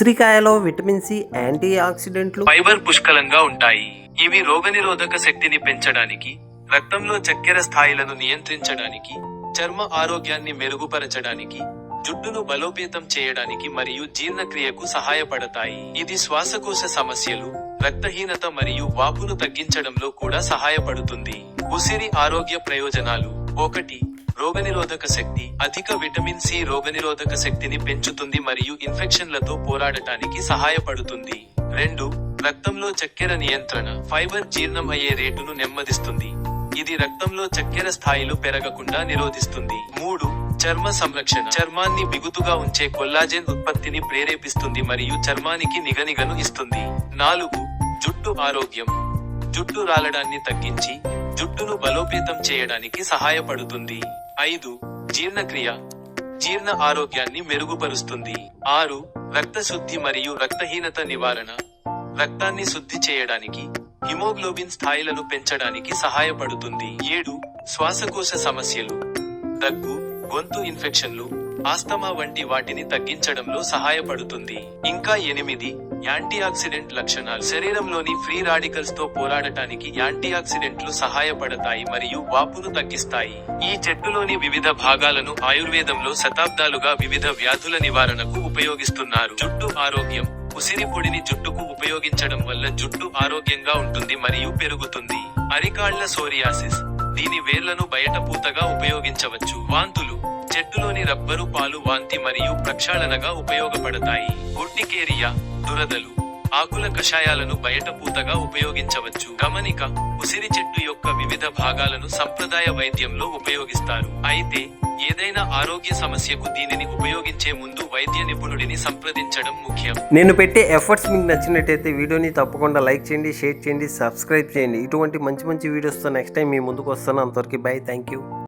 ఉసిరికాయలో vitamin C anti ఆక్సిడెంట్లు fibre పుష్కలంగా ఉంటాయి. ఇవి రోగనిరోధక శక్తిని పెంచడానికి రక్తంలో చక్కెర స్థాయిలను నియంత్రించడానికి చర్మ ఆరోగ్యాన్ని మెరుగుపరచడానికి జుట్టును బలోపేతం చేయడానికి మరియు జీర్ణక్రియకు సహాయపడతాయి. ఇది శ్వాసకోశ సమస్యలు రక్తహీనత మరియు వాపును తగ్గించడంలో కూడా సహాయపడుతుంది. ఉసిరి ఆరోగ్య ప్రయోజనాలు. ఒకటి రోగనిరోధక శక్తి అధిక విటమిన్ సి రోగనిరోధక శక్తిని పెంచుతుంది మరియు ఇన్ఫెక్షన్లతో పోరాడటానికి సహాయపడుతుంది. రెండు రక్తంలో చక్కెర నియంత్రణ ఫైబర్ జీర్ణం అయ్యే రేటును నెమ్మదిస్తుంది. ఇది రక్తంలో చక్కెర స్థాయిలు పెరగకుండా నిరోధిస్తుంది. మూడు చర్మ సంరక్షణ చర్మాన్ని బిగుతుగా ఉంచే కొల్లాజెన్ ఉత్పత్తిని ప్రేరేపిస్తుంది మరియు చర్మానికి నిగనిగను ఇస్తుంది. నాలుగు జుట్టు ఆరోగ్యం జుట్టు రాలడాన్ని తగ్గించి జుట్టును బలోపేతం చేయడానికి సహాయపడుతుంది. ఐదు జీర్ణక్రియ. జీర్ణ ఆరోగ్యాన్ని మెరుగుపరుస్తుంది. ఆరు రక్త శుద్ధి మరియు రక్తహీనత నివారణ. రక్తాన్ని శుద్ధి చేయడానికి హిమోగ్లోబిన్ స్థాయిలను పెంచడానికి సహాయపడుతుంది. ఏడు శ్వాసకోశ సమస్యలు. దగ్గు గొంతు ఇన్ఫెక్షన్లు ఆస్తమా వంటి వాటిని తగ్గించడంలో సహాయపడుతుంది. ఇంకా ఎనిమిది యాంటీ ఆక్సిడెంట్ లక్షణాలు. శరీరంలోని ఫ్రీ రాడికల్స్తో పోరాడటానికి యాంటీ ఆక్సిడెంట్లు సహాయపడతాయి మరియు వాపును తగ్గిస్తాయి. ఈ చెట్టులోని వివిధ భాగాలను ఆయుర్వేదంలో శతాబ్దాలుగా వివిధ వ్యాధుల నివారణకు ఉపయోగిస్తున్నారు. జుట్టు ఆరోగ్యం. ఉసిరి పొడిని జుట్టుకు ఉపయోగించడం వల్ల జుట్టు ఆరోగ్యంగా ఉంటుంది మరియు పెరుగుతుంది. అరికాళ్ళ సోరియాసిస్. దీని వేర్లను బయట పూతగా ఉపయోగించవచ్చు. వాంతులు. చెట్టులోని రబ్బరు పాలు వాంతి మరియు ప్రక్షాళనగా ఉపయోగపడతాయి. ఒట్టికేరియా దురదలు ఆకుల కషాయాలను బయట పూతగా ఉపయోగించవచ్చు. గమనిక ఉసిరి చెట్టు యొక్క వివిధ భాగాలను సంప్రదాయ వైద్యంలో ఉపయోగిస్తారు. అయితే ఏదైనా ఆరోగ్య సమస్యకు దీనిని ఉపయోగించే ముందు వైద్య నిపుణుడిని సంప్రదించడం ముఖ్యం. నేను పెట్టే ఎఫర్ట్స్ మీకు నచ్చినట్టయితే వీడియోని తప్పకుండా లైక్ చేయండి షేర్ చేయండి సబ్స్క్రైబ్ చేయండి. ఇటువంటి మంచి మంచి వీడియోస్తో నెక్స్ట్ టైం మీ ముందుకు వస్తాను. అంతవరకు బై థ్యాంక్ యూ